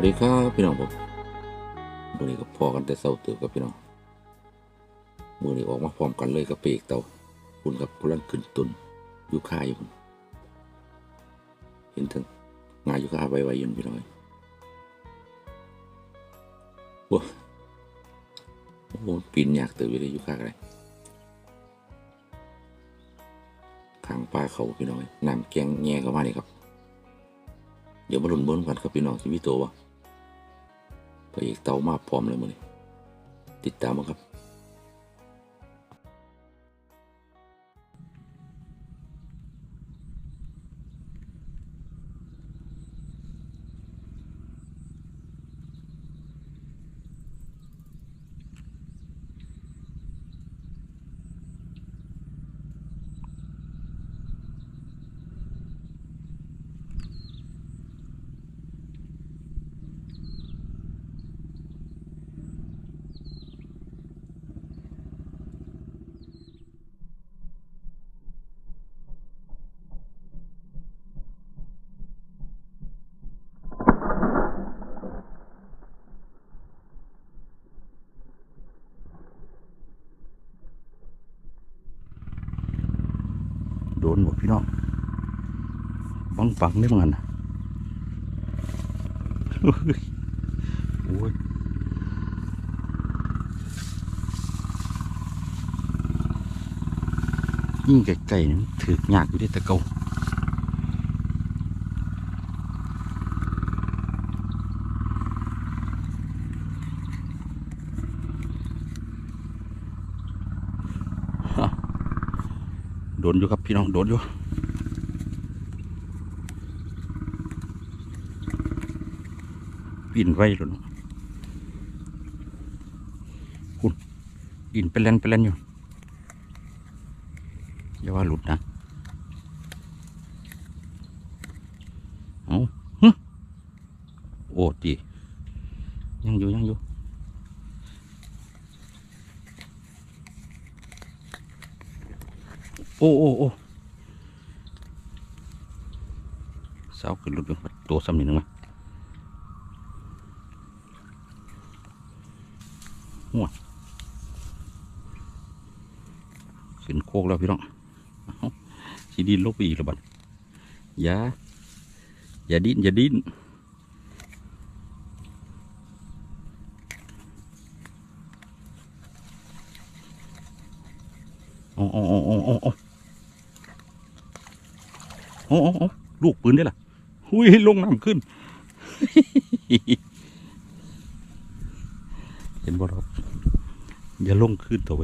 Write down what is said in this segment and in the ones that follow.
วัสดีครับพี่น้องผมวันนี้ก็พอกันแต่เศร้าเติบกับพี่น้องมือนี้ออกมาพร้อมกันเลยกับเปกเตาคุณกับพลังขึ้นตุนอยู่ค่าอยู่เห็นถึงงานอยู่ค่าไวๆอยืนพี่น้องโอ้โอ้โหปีนอยากติบอยู่เลยอยู่ค่าอะไรข้างปลาเขาพี่น้องน้ำแกงแง่เข้ามานี่ครับเดี๋ยวมาลุ้นบิ้งกันครับพี่น้องชีวิตโตวะ พระเอกเต่ามาพร้อมเลยมื้อนี้ติดตามมาครับ นหมดพี่น้องบังปังได้เหมือนกันโอ้ยยิ่งไกลๆนี่ถือยากอยู่ได้ตะเกา โดนอยู่ครับพี่น้องโดนอยู่ปีนไว้หลุนคุณดินเป็นแลนเป็นแลนอยู่อย่าว่าหลุดนะเอาโอ้ดียังอยู่ยังอยู่ โอ้โอ้โอ้สาวขึ้นรถอยู่ตัวซ้ำนิดนึงมั้ยหัวขึ้นโคกแล้วพี่น้องเอ้าสีดินลกไปอีกแล้วบัดอย่า อย่าดิ้นอย่าดิ้นโอ้โอ้โอ้โอ้โอ้โอ้ โอ้โอ้ลูกปืนได้ล่ะหุยลงน้ำขึ้น เห็นบ่ครับอย่าลงขึ้นตัวไป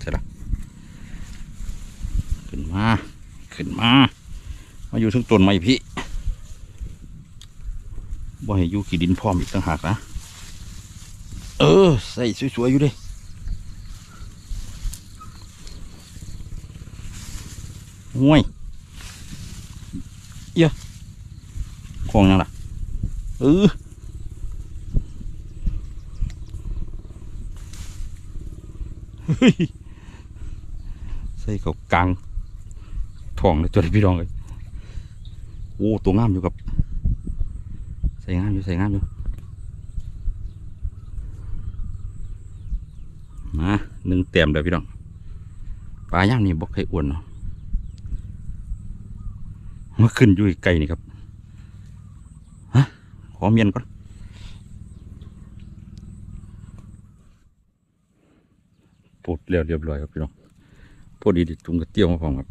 เสร็จละขึ้นมา ขึ้นมา อยู่ทั้งต้นไม้พี่บ่ให้อยู่ขี้ดินพร้อมอีกต่างหากนะ เออ ใส่สวยๆอยู่ดิห่วยเยอียของยังล่ะเออเฮ้ยใส่เขากลางท้องเลยตัวนี้พี่น้องเลย โอ้ตัวงามอยู่กับใส่งามอยู่ใส่งามอยู่มาหนึ่งเต็มเลยพี่น้องปลาย่างนี่บอกให้อ้วนเนาะมาขึ้นอยู่ไกลนี่ครับฮะขอเมียนก่อนปลดเรียบเรียบร้อยครับพี่น้องพอดีดิจุงกระเตี้ยวมาพร้อมครับ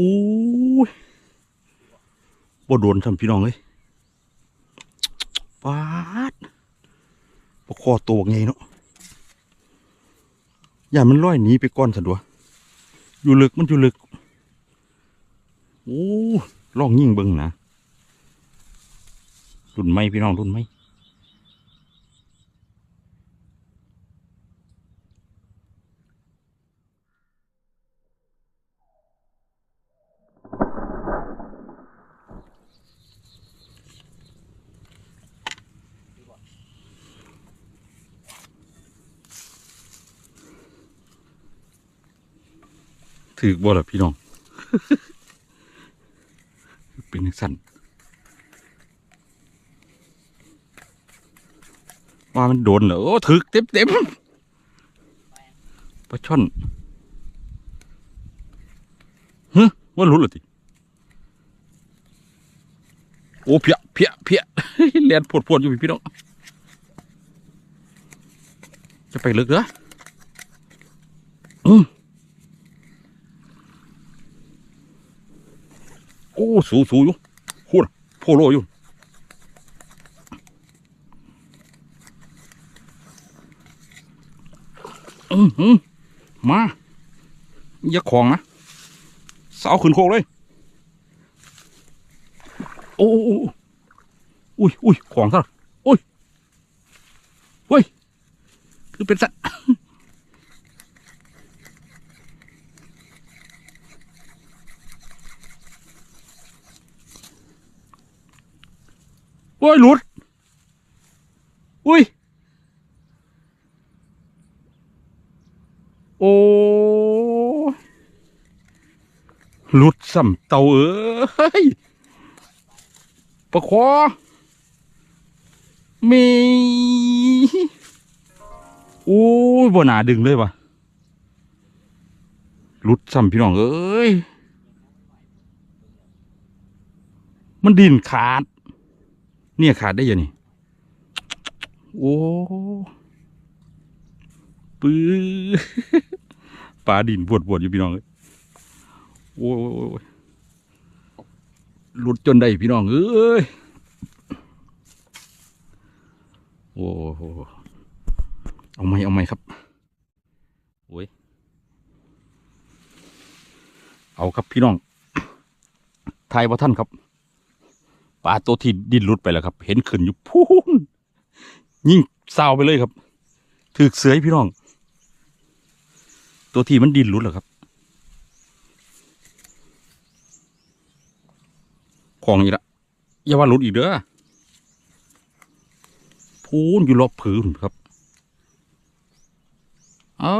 อ้บ่โดนทำพี่น้องเลยปาดปลาคอตัวไงเนาะอย่ามันลอยหนีไปก่อนสันตัวอยู่ลึกมันอยู่ลึกโอ้ล่องยิ่งเบิ่งนะรุ่นไม่พี่น้องรุ่นไม่ ถือบ่ล่ะพี่น้อง เป็นจังสั่นว่ามันโดนเหรอโอ้ถึกเต็มเต็มปลาช่อนฮะว่ารู้เหรอติโอ้เพียเพียเพียเลียนปวดปวดอยู่พี่น้องจะไปลึกเหรออืม โอ้ สูสูอยู่พูดโพโลอยู่อืมอืมมาย่าของนะสาวขึ้นโคกเลยโอ้โอ้โอ้อุ้ยอุ้ยของซะอุ้ยเฮ้ยคือเป็นสัตว์ โอ้ยหลุด อุ้ย โอ้หลุดสัมเตาเอ้ยประคอมีโอ้ยบ่หนาดึงเลยวะหลุดสัมพี่น้องเอ้ย มันดินขาด เนี่ยขาดได้ยังนี่โอ้ปื้อปลาดินปวดปวดอยู่พี่น้องเอ้ยโอ้ยหลุดจนได้พี่น้องเอ้ยโอ้โหเอาไหมเอาไหมครับโอ้ยเอาครับพี่น้องทายว่าท่านครับ ปลาตัวที่ดิ้นหลุดไปแล้วครับ เห็นขึ้นอยู่พูนยิ่งเศร้าไปเลยครับถือเสือให้พี่น้อง ตัวที่มันดิ้นหลุดแล้วครับของอีกละอย่าว่าหลุดอีกเด้อพูนอยู่รอบผืนครับ เอา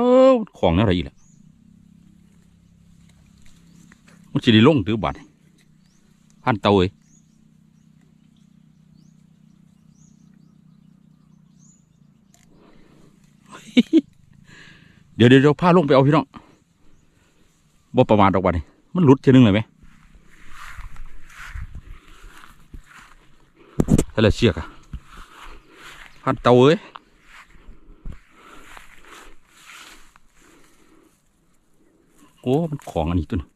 ของอะไรอีกล่ะมันจะได้ลงถือบัตรพันเตาเอ้ย เดี๋ยวเดี๋ยวเดี๋ยวพาลงไปเอาพี่น้องบ่ประมาทดอกบัดนี่มันหลุดเทีนึงเลยไหมถ้าละเชือกอะพันเตาเอ้ยโอ้มันของอันนี้ตัวนี้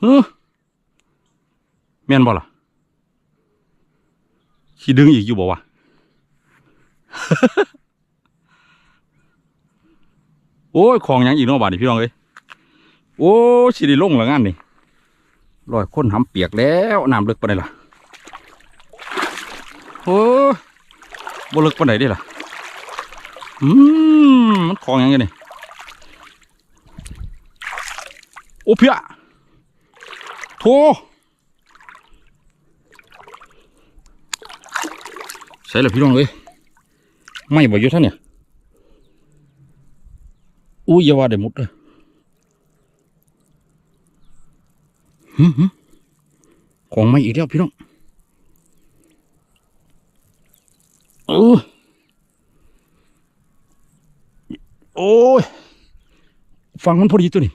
เฮ้อแม่นบ่ล่ะขี้ดึงอีกอยู่บ่วะ โอ้ยของยังอีกนาะบาดนี่พี่น้องเอ้ยโอ้ยสิได้ลงแล้วงานนี่ลอยคนหำเปียกแล้วน้ำลึกปานใดล่ะโอ้บ่ลึกปานใดได้ล่ะอืมมันของยังไงนี่โอ้เพียโธ่ใส่เลยพี่น้องเอ้ย ไม่บ่อยู่ท่านเนี่ยอุ้ยอย่าว่าได้หมดเลยหึหึของไม่อีกแล้วพี่น้องเออโอ้ยฟังมันพอดีตัวนี้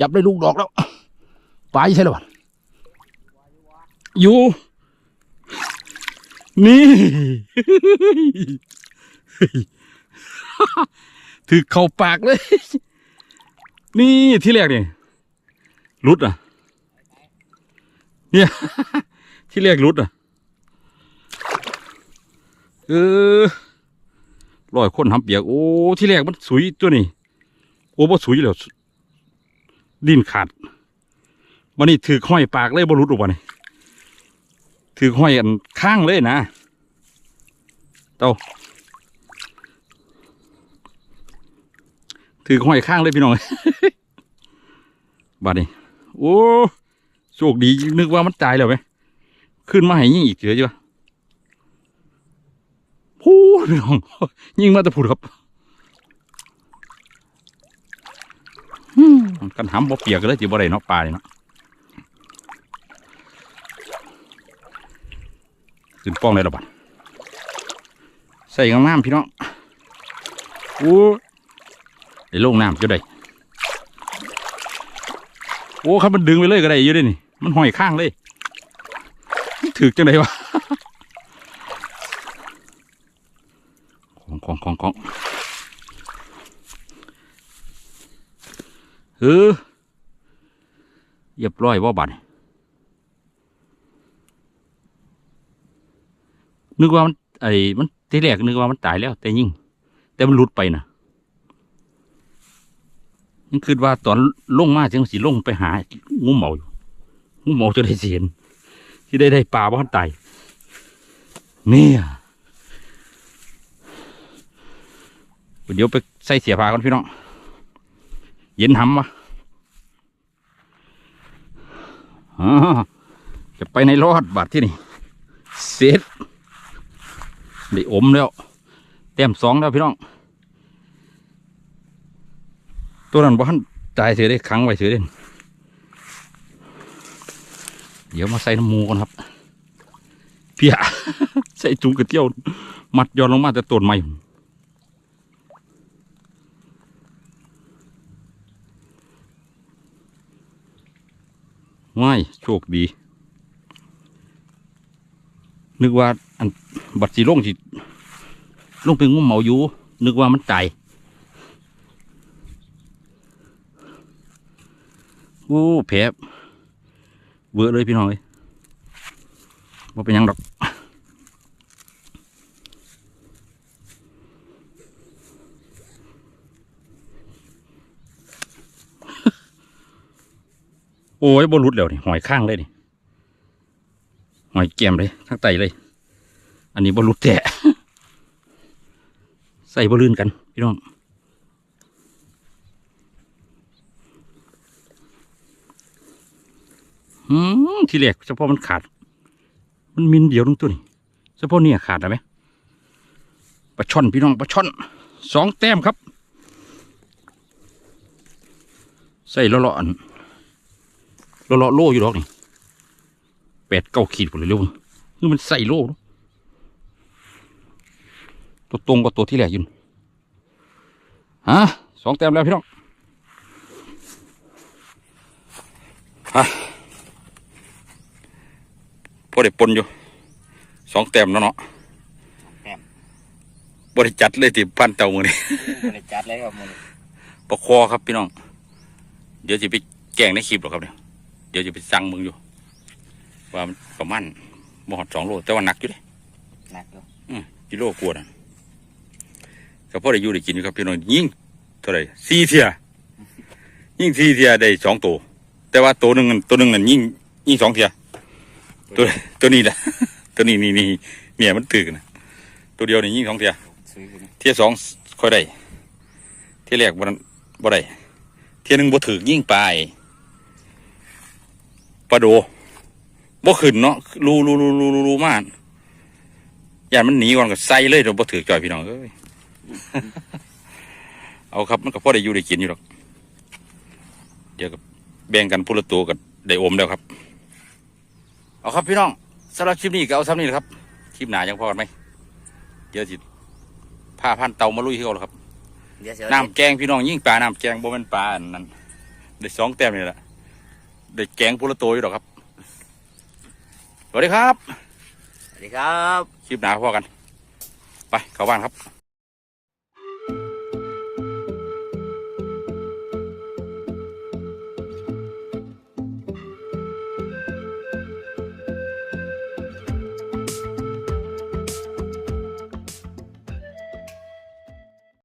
จับได้ลูกดอกแล้ว ไปใช่หรือเปล่าอยู่ นี่ ถือเข้าปากเลย นี่ที่แรกเนี่ยรุดอะ เนี่ย ที่แรกรุดอะ เออลอยคนทำเปียก โอ้ ที่แรกมันสุยตัวนี้ โอ้บ่สุยแล้วดินขาดวันนี้ถือห้อยปากเลยบ่รุดออกมาเนี่ ถือห้อยอันข้างเลยนะเต้าถือห้อยข้างเลยพี่น้องบาดนี้โอ้โชคดีนึกว่ามันตายแล้วไหมขึ้นมาให้ยิงอีกเถอะจ้ะพูดพี่น้องยิงมาแต่พูดครับกันหำบ่เปียกเลยจีบ่ได้เนาะปลาเนาะ ขึ้นป้องเลยละบัดใส่งามๆพี่น้องโอ้ได้ลงน้ำจะได้โอ้ครับมันดึงไปเลยก็ได้อยู่เด้นี่ มันห้อยข้างเลยถือจังไดวะของของของของเออเรียบร้อยว่าบัดนี้ นึกว่ามันไอ้มันทีแรกนึกว่ามันตายแล้ว แต่ยิ่ง แต่มันหลุดไปนะยังคิดว่าตอนลงมาจังสีลงไปหางูเหมาอยู่งูเหมาจะได้เสียนที่ได้ได้ปลาบ้านไตายเนี่ยเดี๋ยวไปใส่เสียผ้าก่อนพี่น้องเย็นหำวะอ่าจะไปในรอดบาดที่นี่เสร็จ ได้อมแล้วเต็มสองแล้วพี่น้อง ตัวนั้นบ้านตายเสียได้ขังไว้เสียได้เดี๋ยวมาใส่น้ำมูก่อนครับ เพียใส่จุงกระเจียว มัดย้อนลงมาแต่ต้นไม้ว้ายโชคดี นึกว่าอันบัดสีลงสิลงไปงุ้มเหมาอยู่ นึกว่ามันตายโอ้แผลเวอเลยพี่น้องเอ้ยว่าเป็นยังดอกโอ้ยบรุดแล้วนี่หอยข้างเลยนี่ หอยแก้มเลยข้างไตเลย อันนี้บรุดแตะใส่บอลื่นกัน พี่น้องอืมทีแรกเฉพาะมันขาด มันมินเดียวตรงตัวนี้เฉพาะเนี่ยขาดแล้ไหมปลาช่อนพี่น้องปลาช่อนสองแต้มครับ ใส่ละละอันละลาะโล่อยู่ดอกนี่ แปดเก้าขีดผมเลยเร็วคือมันใส่โล่เนอะตัวตรงกับตัวที่แรกอยืนฮะสองแต้มแล้วพี่น้องฮะพอได้ปนอยู่สองแต้มแล้วเนาะแต้มบริจัดเลยที่พันเต่ามือนี่บริจัดเลยครับมันประคอครับพี่น้อง เดี๋ยวจะไปแกล้งในคลิปหรอกครับเนี่ยเดี๋ยวจะไปสั่งมึงอยู่ ว่ามันประมาณมหอดสองโล แต่ว่าหนักอยู่เลยหนักอยู่กิโลกว่านะก็พอได้อยู่ได้กินอยู่ครับพี่น้องยิงเท่าไหร่สี่เทียยิงสี่เทียได้สองตัวแต่ว่าตัวหนึ่งนั่นตัวหนึ่งนั่นยิงยิงสองเทียตัวตัวนี้แหละตัวนี้นี่นี่เนี่ยมันตึกนะตัวเดียวนี่ยิงสองเทียซื้อกันเทียสองค่อยได้เทียแรกบ่นั้นบ่ได้เทียหนึ่งบ่ถึกยิงปลายปลาโด บ่ขึ้นเนาะรูรูรูรูรูรูมากอย่ามันหนีก่อนก็ใส่เลยเดี๋ยวบ่ถึกจ่อยพี่น้องเอ้ยเอาครับมันก็พอได้อยู่ได้กินอยู่หรอกเดี๋ยวก็แบ่งกันพูละตัวกับได้อมแล้วครับ เอาครับพี่น้องสำหรับคลิปนี้ก็เอาซ้ำนี่แหละครับคลิปหนายังพอกันไหมเดี๋ยวสิพาพันเตามาลุยที่เขาแล้วครับเดี๋ยวเสียน้ำแกงพี่น้องยิ่งปลาน้ำแกงบ่เป็นปลาอันนั้นได้สองแต้มนี่แหละได้แกงพุละตัวอยู่หรอกครับ สวัสดีครับ สวัสดีครับ คลิปหนาพอกัน ไปเข้าบ้านครับ